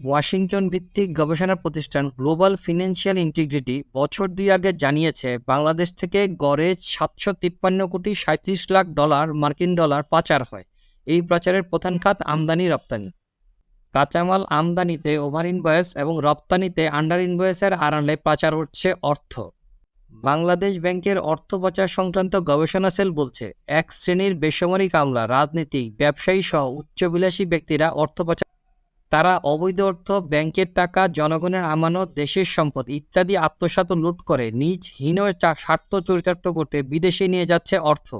Washington ভিত্তিক গবেষণা প্রতিষ্ঠান গ্লোবাল ফিনান্সিয়াল ইন্টিগ্রিটি বছর দুই আগে জানিয়েছে, বাংলাদেশ থেকে গড়ে সাতশো তিপ্পান্ন কোটি সাঁত্রিশ লাখ ডলার মার্কিন ডলার পাচার হয়। এই পাচারের প্রধান খাত আমদানি রপ্তানি। কাঁচামাল আমদানিতে ওভার ইনভয়েস এবং রপ্তানিতে আন্ডার ইনভয়েসের আড়ালে পাচার হচ্ছে অর্থ। বাংলাদেশ ব্যাংকের অর্থ পাচার সংক্রান্ত গবেষণা সেল বলছে, এক শ্রেণির বেসামরিক আমলা, রাজনীতিক, ব্যবসায়ী সহ উচ্চবিলাসী ব্যক্তিরা অর্থ পাচার তারা অবৈধ অর্থ, ব্যাংকের টাকা, জনগণের আমানত, দেশের সম্পদ ইত্যাদি আত্মসাৎ ও লুট করে নিজ হীন স্বার্থ চরিতার্থ করতে বিদেশে নিয়ে যাচ্ছে অর্থ।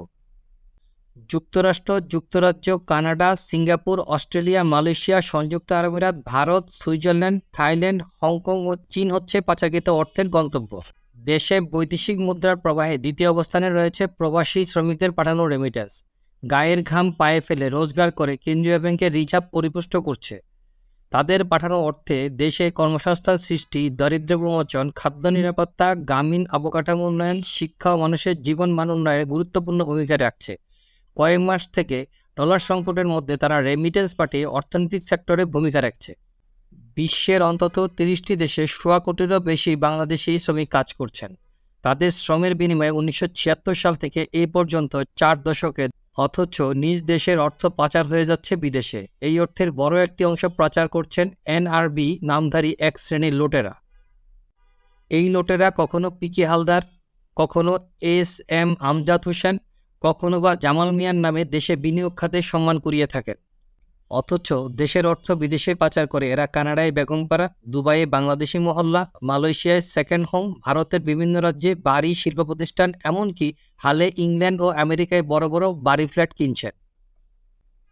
যুক্তরাষ্ট্র, যুক্তরাজ্য, কানাডা, সিঙ্গাপুর, অস্ট্রেলিয়া, মালয়েশিয়া, সংযুক্ত আরব আমিরাত, Bharat, Switzerland, Thailand, Hong Kong ও চীন হচ্ছে পাচারকৃত অর্থের গন্তব্য। দেশে বৈদেশিক মুদ্রার প্রবাহে দ্বিতীয় অবস্থানে রয়েছে প্রবাসী শ্রমিকদের পাঠানো রেমিটেন্স গায়ের ঘাম পায়ে ফেলে রোজগার করে কেন্দ্রীয় ব্যাংকের রিজার্ভ পরিপুষ্ট করছে। তাদের পাঠানো অর্থে দেশে কর্মসংস্থান সৃষ্টি, দারিদ্র্য প্রমোচন খাদ্য নিরাপত্তা, গ্রামীণ অবকাঠামো উন্নয়ন, শিক্ষা ও মানুষের জীবন মান উন্নয়নে গুরুত্বপূর্ণ ভূমিকা রাখছে। কয়েক মাস থেকে ডলার সংকটের মধ্যে তারা রেমিটেন্স পাঠিয়ে অর্থনৈতিক সেক্টরে ভূমিকা রাখছে। বিশ্বের অন্তত তিরিশটি দেশে সোয়া কোটিরও বেশি বাংলাদেশি শ্রমিক কাজ করছেন। তাদের শ্রমের বিনিময়ে উনিশশো ছিয়াত্তর সাল থেকে এ পর্যন্ত চার দশকে অথচ নিজ দেশের অর্থ পাচার হয়ে যাচ্ছে বিদেশে। এই অর্থের বড় একটি অংশ প্রচার করছেন এনআরবি নামধারী এক শ্রেণির লোটেরা। এই লোটেরা কখনো পিকে হালদার, কখনো এস এম আমজাদ হোসেন, কখনো বা জামাল মিয়ার নামে দেশে বিনিয়োগ খাতে সম্মান করিয়ে থাকেন। অথচ দেশের অর্থ বিদেশে পাচার করে এরা কানাডায় বেগমপাড়া, দুবাইয়ে বাংলাদেশি মহল্লা, মালয়েশিয়ায় সেকেন্ড হোম ভারতের বিভিন্ন রাজ্যে বাড়ি শিল্প প্রতিষ্ঠান এমনকি হালে ইংল্যান্ড ও আমেরিকায় বড় বড় বাড়ি ফ্ল্যাট কিনছেন।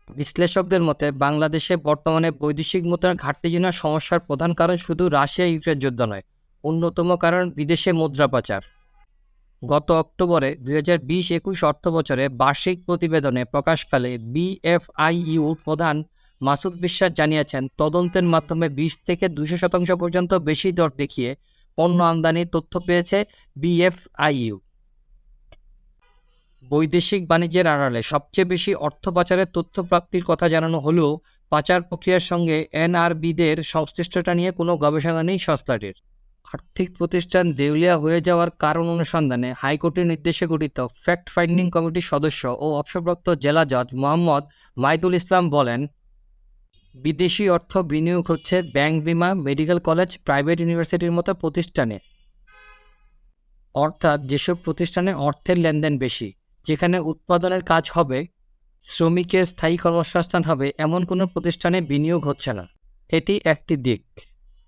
বিশ্লেষকদের মতে, বাংলাদেশে বর্তমানে বৈদেশিক মুদ্রার ঘাটতিজনিত সমস্যার প্রধান কারণ শুধু রাশিয়া, ইউক্রেন যুদ্ধ নয়, অন্যতম কারণ বিদেশে মুদ্রা পাচার। গত অক্টোবরে দুই হাজার বিশ একুশ অর্থ বছরে বার্ষিক প্রতিবেদনে প্রকাশকালে বিএফআইইউ প্রধান মাসুদ বিশ্বাস জানিয়েছেন, তদন্তের মাধ্যমে বিশ থেকে দুশো শতাংশ পর্যন্ত বেশি দর দেখিয়ে পণ্য আমদানির তথ্য পেয়েছে বিএফআইইউ। বৈদেশিক বাণিজ্যের আড়ালে সবচেয়ে বেশি অর্থ পাচারের তথ্য প্রাপ্তির কথা জানানো হলেও পাচার প্রক্রিয়ার সঙ্গে এনআরবিদের সংশ্লিষ্টতা নিয়ে কোনো গবেষণা নেই সংস্থাটির আর্থিক প্রতিষ্ঠান দেউলিয়া হয়ে যাওয়ার কারণ অনুসন্ধানে হাইকোর্টের নির্দেশে গঠিত ফ্যাক্ট ফাইন্ডিং কমিটির সদস্য ও অবসরপ্রাপ্ত জেলা জজ মোহাম্মদ মাইদুল ইসলাম বলেন, বিদেশি অর্থ বিনিয়োগ হচ্ছে ব্যাংক বিমা, মেডিকেল কলেজ, প্রাইভেট ইউনিভার্সিটির মতো প্রতিষ্ঠানে। অর্থাৎ যেসব প্রতিষ্ঠানে অর্থের লেনদেন বেশি, যেখানে উৎপাদনের কাজ হবে, শ্রমিকের স্থায়ী কর্মসংস্থান হবে, এমন কোনো প্রতিষ্ঠানে বিনিয়োগ হচ্ছে না। এটি একটি দিক।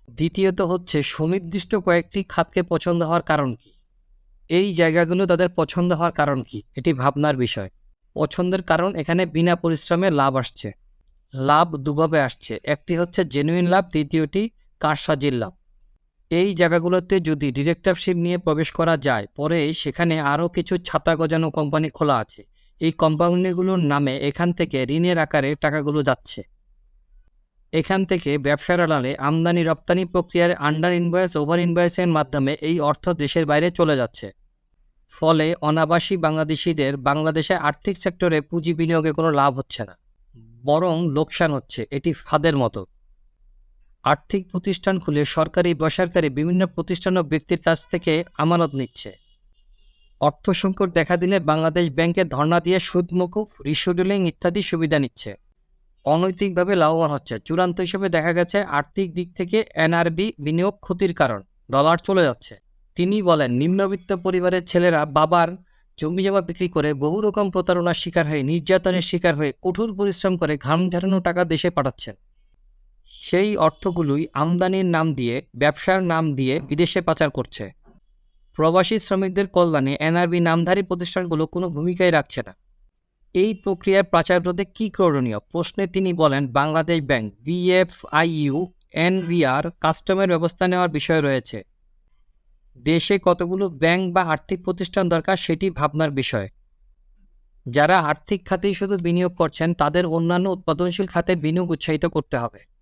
দ্বিতীয়ত হচ্ছে সুনির্দিষ্ট কয়েকটি খাতকে পছন্দ হওয়ার কারণ কি? এই জায়গাগুলো তাদের পছন্দ হওয়ার কারণ কি? এটি ভাবনার বিষয়। পছন্দের কারণ, এখানে বিনা পরিশ্রমে লাভ আসছে। লাভ দুভাবে আসছে। একটি হচ্ছে জেনুইন লাভ দ্বিতীয়টি কারসাজির লাভ। এই জায়গাগুলোতে যদি ডিরেক্টরশিপ নিয়ে প্রবেশ করা যায়, পরে সেখানে আরও কিছু ছাতা গজানো কোম্পানি খোলা আছে। এই কোম্পানিগুলোর নামে এখান থেকে ঋণের আকারে টাকাগুলো যাচ্ছে। এখান থেকে ব্যবসার আড়ালে আমদানি রপ্তানি প্রক্রিয়ার আন্ডার ইনভয়েস ওভার ইনভয়েসের মাধ্যমে এই অর্থ দেশের বাইরে চলে যাচ্ছে। ফলে অনাবাসী বাংলাদেশিদের বাংলাদেশে আর্থিক সেক্টরে পুঁজি বিনিয়োগে কোনো লাভ হচ্ছে না, বরং লোকসান হচ্ছে, এটি ফাঁদের মতো। আর্থিক প্রতিষ্ঠান খুলে সরকারি, বেসরকারি বিভিন্ন প্রতিষ্ঠান ও ব্যক্তির কাছ থেকে আমানত নিচ্ছে। অর্থ সংকট দেখা দিলে বাংলাদেশ ব্যাংকে ধর্ণা দিয়ে সুদ মকুফ ইত্যাদি সুবিধা নিচ্ছে। অনৈতিকভাবে লাভবান হচ্ছে। চূড়ান্ত হিসেবে দেখা গেছে, আর্থিক দিক থেকে এনআরবি বিনিয়োগ ক্ষতির কারণ, ডলার চলে যাচ্ছে। তিনি বলেন, নিম্নবিত্ত পরিবারের ছেলেরা বাবার জমি জমা বিক্রি করে বহু রকম প্রতারণার শিকার হয়ে, নির্যাতনের শিকার হয়ে কঠোর পরিশ্রম করে ঘাম ঝাড়ানো টাকা দেশে পাঠাচ্ছেন। সেই অর্থগুলোই আমদানির নাম দিয়ে, ব্যবসার নাম দিয়ে বিদেশে পাচার করছে। প্রবাসী শ্রমিকদের কল্যাণে এনআরবি নামধারী প্রতিষ্ঠানগুলো কোনো ভূমিকাই রাখছে না। এই প্রক্রিয়ার পাচার রোধে কী করণীয়? প্রশ্নে তিনি বলেন, বাংলাদেশ ব্যাংক, বিএফআইইউ, এনবিআর কাস্টমের ব্যবস্থা নেওয়ার বিষয় রয়েছে। দেশে কতগুলো ব্যাংক বা আর্থিক প্রতিষ্ঠান দরকার সেটি ভাবনার বিষয়। যারা আর্থিক খাতেই শুধু বিনিয়োগ করছেন, তাদের অন্যান্য উৎপাদনশীল খাতে বিনিয়োগ উৎসাহিত করতে হবে।